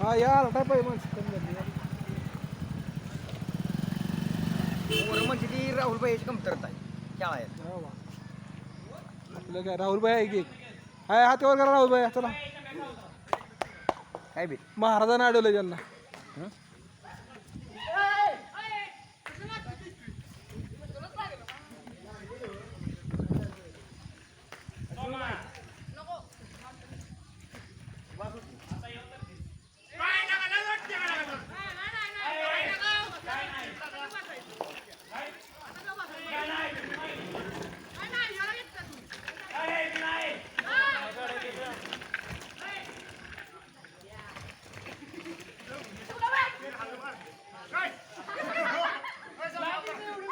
हा यार काय पाहिजे माणसं कमी झाली यार. म्हणजे ती राहुल भाईची कमतरता आहे खेळायला हा वा. आपलं काय राहुल भाई आहे की? हाय हातावर करा राहुल भाई चला. काय बी. महाराजांना अडवलं त्यांना